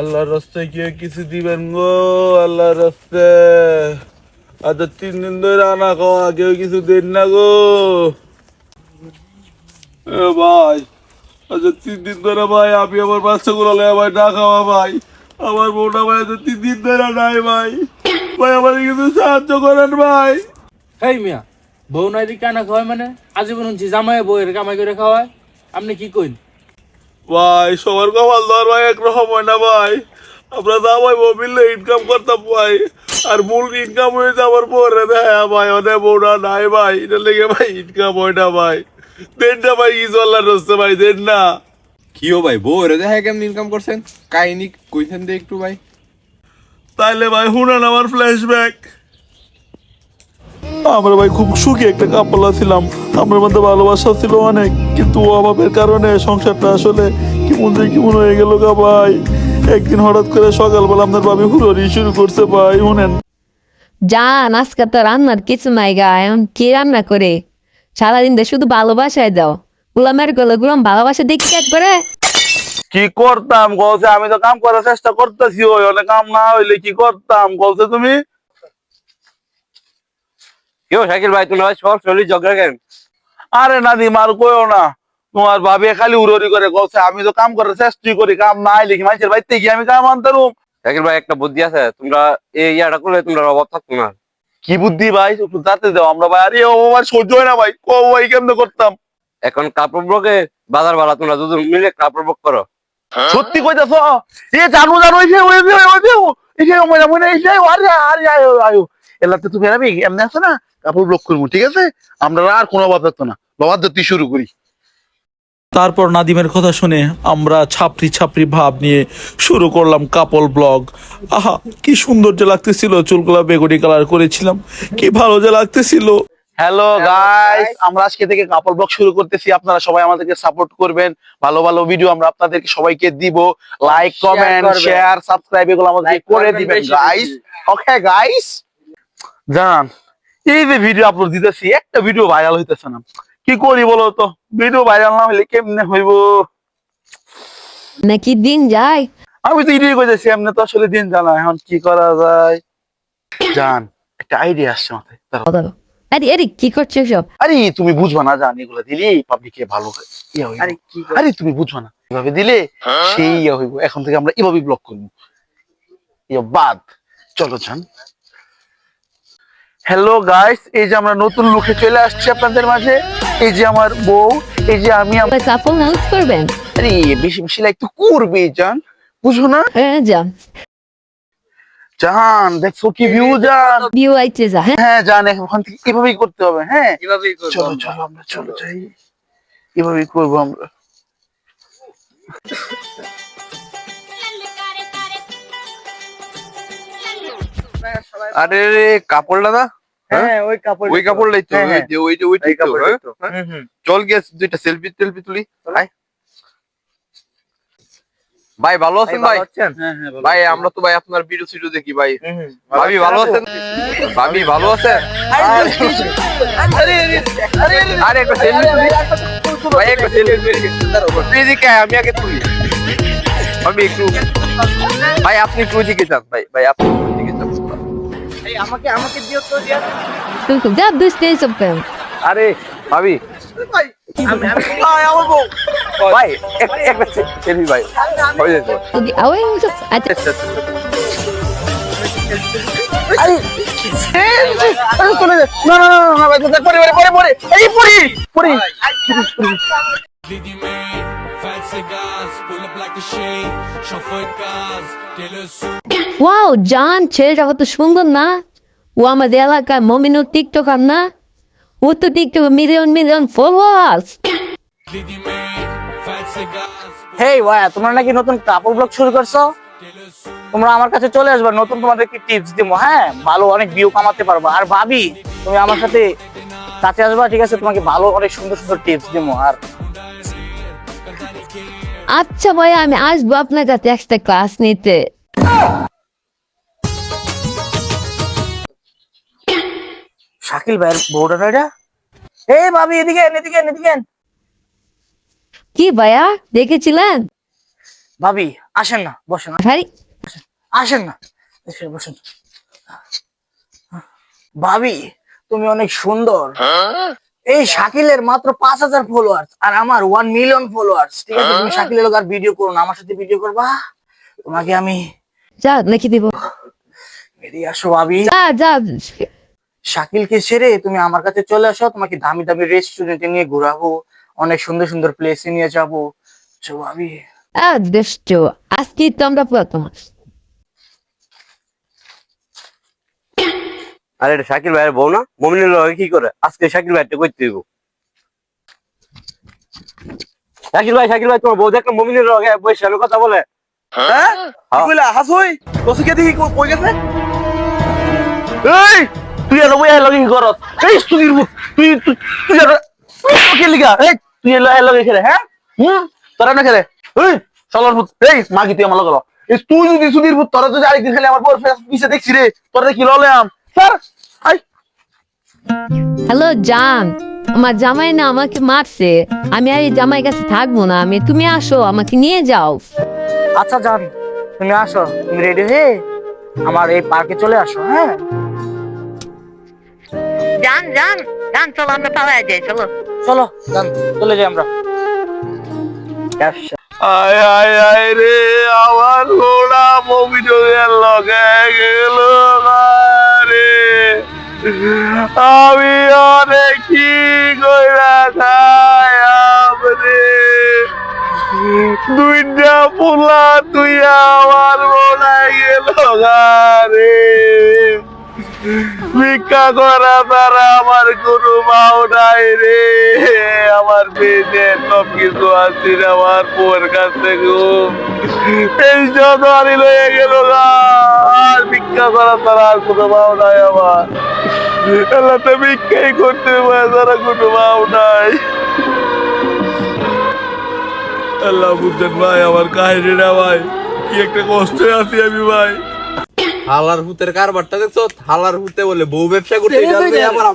আল্লাহর রাস্তায় কেউ কিছু দিবেন গো, আল্লাহর রাস্তে আজ তিন দিন ধরে আনা খাওয়া, কেউ কিছু দেন না গো। ভাই আচ্ছা তিন দিন ধরে ভাই, আমি আমার বাচ্চাগুলো লয়ে ভাই না খাওয়া ভাই। আমার বউটা ভাই আজ তিন দিন ধরে নাই ভাই। ভাই আমার কিছু সাহায্য করেন ভাই। এই মিয়া, বউ নাই দি কানা খাওয়ায় মানে? আজীবন শুনছি জামাই বউয়ের কামাই করে খাওয়ায়। আপনি কি কইন? ভাই সবার কপাল ধর ভাই একরকম হয় না ভাই। আমরা যা ভাই মোবিলে ইনকাম করতাম ভাই। আর মূল ইনকাম হয়ে যাওয়ার পরে হ্যাঁ ভাই অনেক বউটা নাই ভাই। এটা লেগে ভাই ইনকাম হয় না ভাই। দেন না ভাই ইজ আল্লাহ রস্তে ভাই দেন না। কিও ভাই বউ রে দেখা কেমন ইনকাম করছেন? কাহিনী কইছেন দে একটু ভাই। তাইলে ভাই শুনেন আমার ফ্ল্যাশব্যাক আমরা ভাই খুব সুখী একটা কাপলা ছিলাম। আমার মধ্যে ভালোবাসা ছিল অনেক কিন্তু অভাবের কারণে সংসারটা আসলে কেমন যে কেমন হয়ে গেল গা ভাই। একদিন হঠাৎ করে সকালবেলা আপনার ভাবি হুড়ি শুরু করছে ভাই শুনেন। জান আজকে তো রান্নার কিছু নাই গা এখন কি রান্না করে? সারাদিন তো শুধু ভালোবাসায় দাও। গুলামের গলে গুলাম ভালোবাসা দেখি একবারে কি করতাম বলছে আমি তো কাম করার চেষ্টা করতেছি ওই অনেক কাম না হইলে কি করতাম বলছে তুমি? কেউ শাকিল ভাই তুমি সব শরীর ঝগড়া কেন? আরে নাদি মার কইও না। তোমার ভাবি খালি উড়ি করে বলছে আমি তো কাম করার করি কাম না আইলে কি মানুষের বাড়িতে গিয়ে আমি কাম আনতাম শাকিল ভাই একটা বুদ্ধি আছে তোমরা এই ইয়াটা করলে তোমরা অভাব থাকতো না। কি বুদ্ধি ভাই যাতে দাও আমরা ভাই আরে ও ভাই সহ্য হয় না ভাই কো ভাই কেমনে করতাম? এখন কাপড় ব্লকে বাজার ভাড়া তোমরা দুজন মিলে কাপড় ব্লক করো। সত্যি কইতাছ? এ জানো জানো এই যে ওই যে ওই যে এই যে মনে মনে এই যে আরে আরে আয়ো আয়ো এলাতে তুমি আমি এমনি আছে না? কাপড় ব্লক করব ঠিক আছে? আমরা আর কোনো অভাব থাকতো না। বাবার ধরতে শুরু করি। তারপর নাদিমের কথা শুনে আমরা ছাপড়ি ছাপড়ি ভাব নিয়ে শুরু করলাম কাপল ব্লগ। আহা কি সুন্দর যে লাগতেছিল চুলগুলা বেগুনি কালার করেছিলাম। কি ভালো যে লাগতেছিল। হ্যালো গাইস আমরা আজকে থেকে কাপড় ব্লগ শুরু করতেছি। আপনারা সবাই আমাদেরকে সাপোর্ট করবেন। ভালো ভালো ভিডিও আমরা আপনাদেরকে সবাইকে দিব। লাইক কমেন্ট শেয়ার সাবস্ক্রাইব এগুলো আমাদেরকে Like করে দিবেন গাইস। ওকে গাইস জান। এই যে ভিডিও আপলোড দিতেছি একটা ভিডিও ভাইরাল হইতেছে না। কি করি বলো তো? ভিডিও ভাইরাল না হইলে কেমনে হইব? নাকি দিন যায়? আমি তো এটাই কইতেছি এমনি তো আসলে দিন জানা এখন কি করা যায়? জান একটা আইডিয়া আসছে মাথায় দাঁড়াও। আরে আরে কি করছ সব আরে তুমি বুঝবা না জান এগুলো দিলে পাবলিকে ভালো ইয়ে হইব। আরে কি আরে তুমি বুঝবা না এভাবে দিলে সেই ইয়ে হইব। এখন থেকে আমরা এভাবে ব্লক করব। ইয়ে বাদ চলো যান হ্যালো গাইস এই যে আমরা নতুন লুকে চলে আসছি আপনাদের মাঝে। এই যে আমার বউ এই যে আমি আমার কাপড় নাউজ করবেন? আরে বেশি বেশি লাইক তো করবে জান। বুঝো না? হ্যাঁ যা জান দেখছ কি ভিউ জান? ভিউ আইতে যা হ্যাঁ? হ্যাঁ জান এখন থেকে এভাবেই করতে হবে হ্যাঁ? কিভাবেই চলো চলো আমরা চলো যাই। এভাবেই করব আমরা। আরে হ্যাঁ ওই কাপড় ওই কাপড়টাই তো হ্যাঁ, ওই হ্যাঁ। যে ওই যে এই তো। হ্যাঁ? হুম, হুম। চল গিয়ে দুইটা সেলফি টেলফি তুলি। আয়। ভাই ভালো আছেন ভাই? ভাই আমরা তো ভাই আপনার ভিডিও সিডিও দেখি ভাই। ভাবি ভালো আছেন? ভাবি ভালো আছেন? আরে একটা সেলফি ভাই সেলফি আমি আগে তুলি। ভাবি একটু ভাই আপনি একটু ওইদিকে যান ভাই ভাই আপনি একটু ওইদিকে যান এই আমাকে আমাকে দিও তো দিয়া তুই তো যা দুষ্টি সব কেন আরে ভাবি আমি আমি ভাই একটা একটা সেলফি ভাই হয়ে যাবে তুই আওয়াই সব আচ্ছা আরে আরে চলে না না না না ভাই পরে পরে পরে পরে এই পরে পরে Didi made fat cigars, pull up like a shade, chauffeur cars, dealer suit. Wow জান ছেলেটা কত সুন্দর না ও আমাদের এলাকার মমিনুর টিকটকার না ও তো TikTok million million followers Didi made fat cigars, hey ভাইয়া তোমরা নাকি নতুন কাপড় ব্লগ শুরু করছ? তোমরা আমার কাছে চলে আসবে নতুন তোমাদেরকে টিপস দিবো? হ্যাঁ ভালো অনেক ভিউ কামাতে পারব। আর ভাবি তুমি আমার সাথে কাছে আসবা ঠিক আছে? তোমাকে ভালো অনেক সুন্দর সুন্দর টিপস দিবো। আর আচ্ছা ভাই আমি আসব আপনার কাছে একটা ক্লাস নিতে। শাকিল ভাইয়ের বউটা না? এটা এই ভাবি এদিকে এদিকে এদিকে কি ভাইয়া দেখেছিলেন? ভাবি আসেন না বসেন। ভাই। আসেন না। এসে বসেন। ভাবি তুমি অনেক সুন্দর। এই শাকিলের মাত্র পাঁচ হাজার ফলোয়ার্স আর আমার ওয়ান মিলিয়ন ফলোয়ার্স ঠিক আছে তুমি শাকিলের লোক আর ভিডিও করো না আমার সাথে ভিডিও করবা? তোমাকে আমি যা নাকি দিব। বেরিয়ে আসো ভাবি। যা যা। শাকিলকে ছেড়ে তুমি আমার কাছে চলে আসো তোমাকে দামি দামি রেস্টুরেন্টে নিয়ে ঘোরাবো অনেক সুন্দর সুন্দর প্লেসে নিয়ে যাব। চো ভাবি। আজকে তো আমরা প্রথম। আরে এটা শাকিল ভাইয়ের বউ না? মমিনের লগে কি করে? আজকে শাকিল ভাইটা করতে দিব শাকিল ভাই শাকিল ভাই তোমার বউ দেখলাম মমিনের লগে বসে কথা বলে। হ্যাঁ? কি কইলা? হাসুই? তোকে দেখি কই গেছে? এই! তুই এলো বই লগে কি করস? এই তুই তুই তুই ওকে লিগা? এই তুই এলো এলো খেলে হ্যাঁ? হুম? তোরা না খেলে? এই শালার পুত এই মাগি তুই আমার লগে ল। এই তুই যদি সুধীর পুত তোরা যদি আরেকদিন খেলে আমার ফেস পিছে দেখছি রে তোরা কি ললে আম? হ্যালো জান। আমার জামাই না আমাকে মারছে। আমি আর এই জামাই কাছে থাকব না। আমি তুমি আসো আমাকে নিয়ে যাও। আচ্ছা জান তুমি আসো। তুমি রেডি হয়ে আমার এই পার্কে চলে আসো হ্যাঁ? জান জান জান চলো আমরা পালায় যাই চলো। চলো জান চলে যাই আমরা। আয় আয় আয় রে আমার ঘোড়া মমিনের লগে গেল রে আমি অনেক কি কইরা খাই রে দুইটা পোলা তুই আমার ঘোড়া গেল রে। ভিক্ষা করা তারা আমার কোনো মাও নাই রে। আমার পেটে সব কিছু আছে আমার বউয়ের কাছ থেকে এই যত আনি লয়ে গেল আর ভিক্ষা করা তারা আর কোনো মাও নাই আমার। এলাতে ভিক্ষাই করতে পারে? তারা কোনো মাও নাই। আল্লাহ বুঝছেন ভাই আমার কাহিনীটা ভাই। কি একটা কষ্টে আছি আমি ভাই। হালার হুতের কারবারটা দেখছ? হালার হুতে বলে বউ ব্যবসা করতে আমরা